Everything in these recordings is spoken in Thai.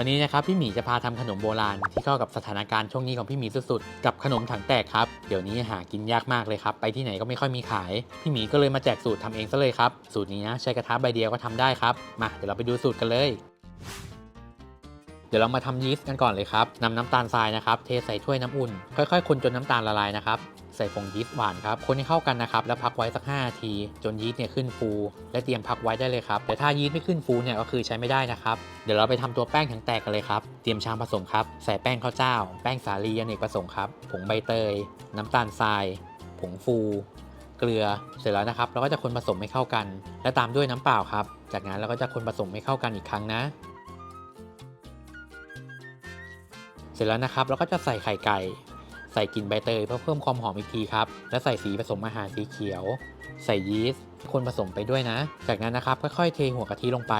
วันนี้นะครับพี่หมีจะพาทำขนมโบราณที่เข้ากับสถานการณ์ช่วงนี้ของพี่หมีสุดๆ กับขนมถังแตกครับ เดี๋ยวนี้หากินยากมากเลยครับ ไปที่ไหนก็ไม่ค่อยมีขาย พี่หมีก็เลยมาแจกสูตรทำเองซะเลยครับ สูตรนี้นะใช้กระทะใบเดียวก็ทำได้ครับ มาเดี๋ยวเราไปดูสูตรกันเลย เดี๋ยวเรามาทำยีสต์กันก่อนเลยครับนำน้ำตาลทรายนะครับ เทใส่ถ้วยน้ำอุ่น ค่อยๆ คนจนน้ำตาลละลายนะครับ ใส่ผงยีสต์หวานครับ คนให้เข้ากันนะครับ แล้วพักไว้สัก5นาที จนยีสต์เนี่ยขึ้นฟู และเตรียมพักไว้ได้เลยครับ แต่ถ้ายีสต์ไม่ขึ้นฟูเนี่ยก็คือใช้ไม่ได้นะครับ เดี๋ยวเราไปทำตัวแป้งถังแตกกันเลยครับ เตรียมชามผสมครับ ใส่แป้งข้าวเจ้า แป้งสาลีอเนกประสงค์ครับ ผงใบเตย น้ำตาลทราย ผงฟู เกลือ เสร็จแล้วนะครับ เราก็จะคนผสมให้เข้ากัน และตามด้วยน้ำเปล่าครับ จากนั้นเราก็จะคนผสมให้เข้ากันอีกครั้งนะ สร็จแล้วนะครับเราก็จะใส่ไข่ไก่ ใส่กลิ่นใบเตยเพื่อเพิ่มความหอมอีกทีครับ และใส่สีผสมอาหารสีเขียว ใส่ยีสต์คนผสมไปด้วยนะ จากนั้นนะครับค่อยๆเทหัวกะทิลงไป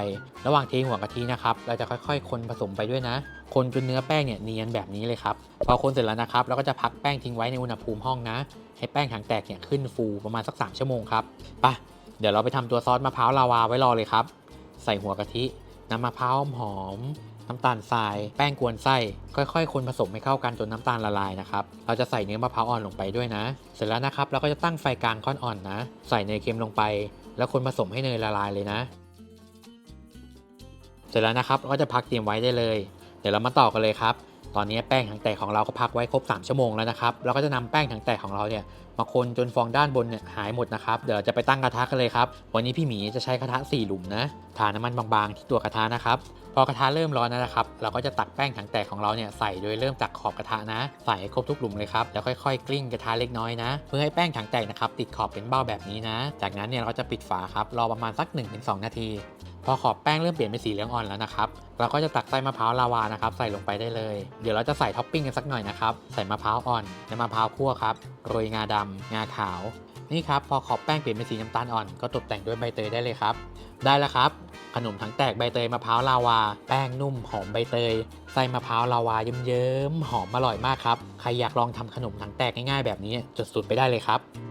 ระหว่างเทหัวกะทินะครับเราจะค่อยๆ คนผสมไปด้วยนะ คนจนเนื้อแป้งเนี่ยเนียนแบบนี้เลยครับ พอคนเสร็จแล้วนะครับเราก็จะพักแป้งทิ้งไว้ในอุณหภูมิห้องนะ ให้แป้งถังแตกเนี่ยขึ้นฟูประมาณสัก 3 ชั่วโมงครับปะเดี๋ยวเราไปทำตัวซอสมะพร้าวลาวาไว้รอเลยครับ ใส่หัวกะทิน้ำมะพร้าวหอม น้ำตาลทราย แป้งกวนไส้ ค่อยๆ คนผสมให้เข้ากันจนน้ำตาลละลายนะครับ เราจะใส่เนื้อมะพร้าวอ่อนลงไปด้วยนะ เสร็จแล้วนะครับเราก็จะตั้งไฟกลางค่อนอ่อนนะ ใส่เนยเค็มลงไป แล้วคนผสมให้เนยละลายเลยนะ เสร็จแล้วนะครับเราก็จะพักเตรียมไว้ได้เลย เดี๋ยวเรามาต่อกันเลยครับ ตอนนี้แป้งถังแตกของเราก็พักไว้ครบ 3 ชั่วโมงแล้วนะครับ เราก็จะนำแป้งถังแตกของเราเนี่ยมาคนจนฟองด้านบนเนี่ยหายหมดนะครับ เดี๋ยวจะไปตั้งกระทะกันเลยครับ วันนี้พี่หมีจะใช้กระทะ4หลุมนะ ทาน้ำมันบางๆที่ตัวกระทะนะครับ พอกระทะเริ่มร้อนนะครับ เราก็จะตักแป้งถังแตกของเราเนี่ยใส่โดยเริ่มจากขอบกระทะนะ ใส่ให้ครบทุกหลุมเลยครับ แล้วค่อยๆ กลิ้งกระทะเล็กน้อยนะ เพื่อให้แป้งถังแตกนะครับติดขอบเป็นเบ้าแบบนี้นะ จากนั้นเนี่ยเราก็จะปิดฝาครับ รอประมาณสัก 1-2 นาที อขอบแป้งเริ่มเปลี่ยนเป็นสีเหลืองอ่อนแล้วนะครับ เราก็จะตักไส้มะพร้าวลาวานะครับใส่ลงไปได้เลย เดี๋ยวเราจะใส่ท็อปปิ้งกันสักหน่อยนะครับ ใส่มะพร้าวอ่อนน้ำมะพร้าวคั่วครับ โรยงาดำงาขาว นี่ครับพอขอบแป้งเปลี่ยนเป็นสีน้ำตาลอ่อน ก็ตกแต่งด้วยใบเตยได้เลยครับ ได้แล้วครับ ขนมถังแตกใบเตยมะพร้าวลาวา แป้งนุ่มหอมใบเตย ไส้มะพร้าวลาวาเยิ้มๆหอมอร่อยมากครับ ใครอยากลองทำขนมถังแตกง่ายๆแบบนี้จดสูตรไปได้เลยครับ